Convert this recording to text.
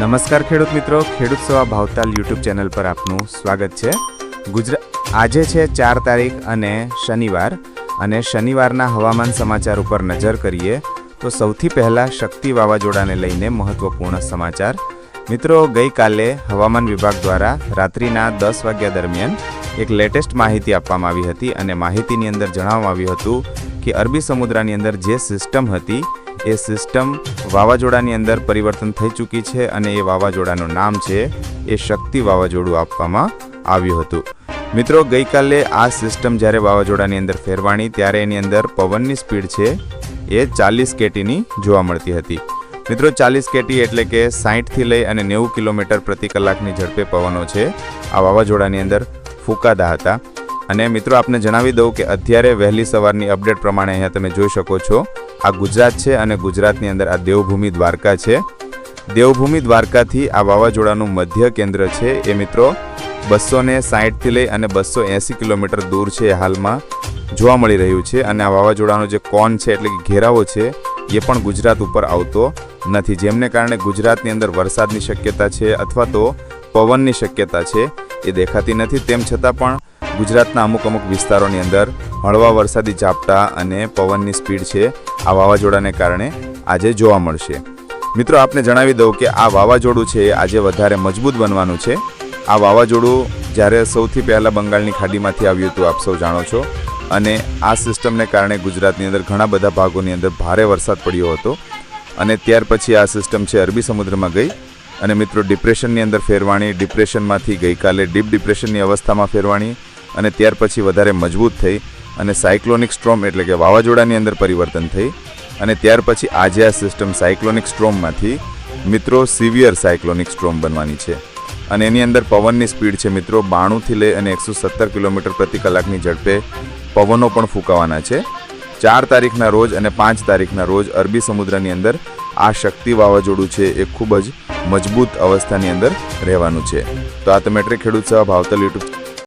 નમસ્કાર ખેડૂત મિત્રો, ખેડૂત સવા ભાવતાલ યુટ્યુબ ચેનલ પર આપનું સ્વાગત છે. ગુજરાત આજે છે ચાર તારીખ અને શનિવાર અને શનિવારના હવામાન સમાચાર ઉપર નજર કરીએ તો સૌથી પહેલાં શક્તિ વાવાઝોડાને લઈને મહત્વપૂર્ણ સમાચાર. મિત્રો, ગઈકાલે હવામાન વિભાગ દ્વારા રાત્રિના દસ વાગ્યા દરમિયાન એક લેટેસ્ટ માહિતી આપવામાં આવી હતી અને માહિતીની અંદર જણાવવામાં આવ્યું હતું કે અરબી સમુદ્રની અંદર જે સિસ્ટમ હતી એ સિસ્ટમ વાવાઝોડાની અંદર પરિવર્તન થઈ ચૂકી છે અને એ વાવાઝોડાનું નામ છે એ શક્તિ વાવાઝોડું આપવામાં આવ્યું હતું. મિત્રો, ગઈકાલે આ સિસ્ટમ જ્યારે વાવાઝોડાની અંદર ફેરવાણી, ત્યારે એની અંદર પવનની સ્પીડ છે એ ચાલીસ કેટીની જોવા મળતી હતી. મિત્રો, ચાલીસ કેટી એટલે કે સાહીઠથી લઈ અને નેવું કિલોમીટર પ્રતિ કલાકની ઝડપે પવનો છે આ વાવાઝોડાની અંદર ફૂંકાતા હતા. અને મિત્રો, આપને જણાવી દઉં કે અત્યારે વહેલી સવારની અપડેટ પ્રમાણે અહીંયા તમે જોઈ શકો છો આ ગુજરાત છે અને ગુજરાતની અંદર આ દેવભૂમિ દ્વારકા છે. દેવભૂમિ દ્વારકાથી આ વાવાઝોડાનું મધ્ય કેન્દ્ર છે. એ મિત્રો બસો ને સાહીઠથી લઈ અને બસો એંસી કિલોમીટર દૂર છે એ હાલમાં જોવા મળી રહ્યું છે. અને આ વાવાઝોડાનો જે કોન છે એટલે કે ઘેરાવો છે એ પણ ગુજરાત ઉપર આવતો નથી. જેમને કારણે ગુજરાતની અંદર વરસાદની શક્યતા છે અથવા તો પવનની શક્યતા છે એ દેખાતી નથી. તેમ છતાં પણ ગુજરાતના અમુક અમુક વિસ્તારોની અંદર હળવા વરસાદી ઝાપટા અને પવનની સ્પીડ છે. આ વાવાઝોડાને કારણે આજે જોવા મળશે. મિત્રો, આપને જણાવી દઉં કે આ વાવાઝોડું છે આજે વધારે મજબૂત બનવાનું છે. આ વાવાઝોડું જ્યારે સૌથી પહેલાં બંગાળની ખાડીમાંથી આવ્યું હતું, આપ સૌ જાણો છો. અને આ સિસ્ટમને કારણે ગુજરાતની અંદર ઘણા બધા ભાગોની અંદર ભારે વરસાદ પડ્યો હતો. અને ત્યાર પછી આ સિસ્ટમ છે અરબી સમુદ્રમાં ગઈ. અને મિત્રો, ડિપ્રેશનની અંદર ફેરવાણી, ડિપ્રેશનમાંથી ગઈકાલે ડીપ ડિપ્રેશનની અવસ્થામાં ફેરવાણી અને ત્યાર પછી વધારે મજબૂત થઈ અને સાયક્લોનિક સ્ટ્રોમ એટલે કે વાવાઝોડાની અંદર પરિવર્તન થઈ અને ત્યાર પછી આજે આ સિસ્ટમ સાયક્લોનિક સ્ટ્રોમમાંથી મિત્રો સિવિયર સાયક્લોનિક સ્ટ્રોમ બનવાની છે. અને એની અંદર પવનની સ્પીડ છે મિત્રો બાણુંથી લઈ અને એકસો સત્તર કિલોમીટર પ્રતિ કલાકની ઝડપે પવનો પણ ફૂંકાવાના છે. ચાર તારીખના રોજ અને પાંચ તારીખના રોજ અરબી સમુદ્રની અંદર આ શક્તિ વાવાઝોડું છે એ ખૂબ જ મજબૂત અવસ્થાની અંદર રહેવાનું છે. તો આ તમે ખેડૂત સભા ભાવતલ યુટ્યુબ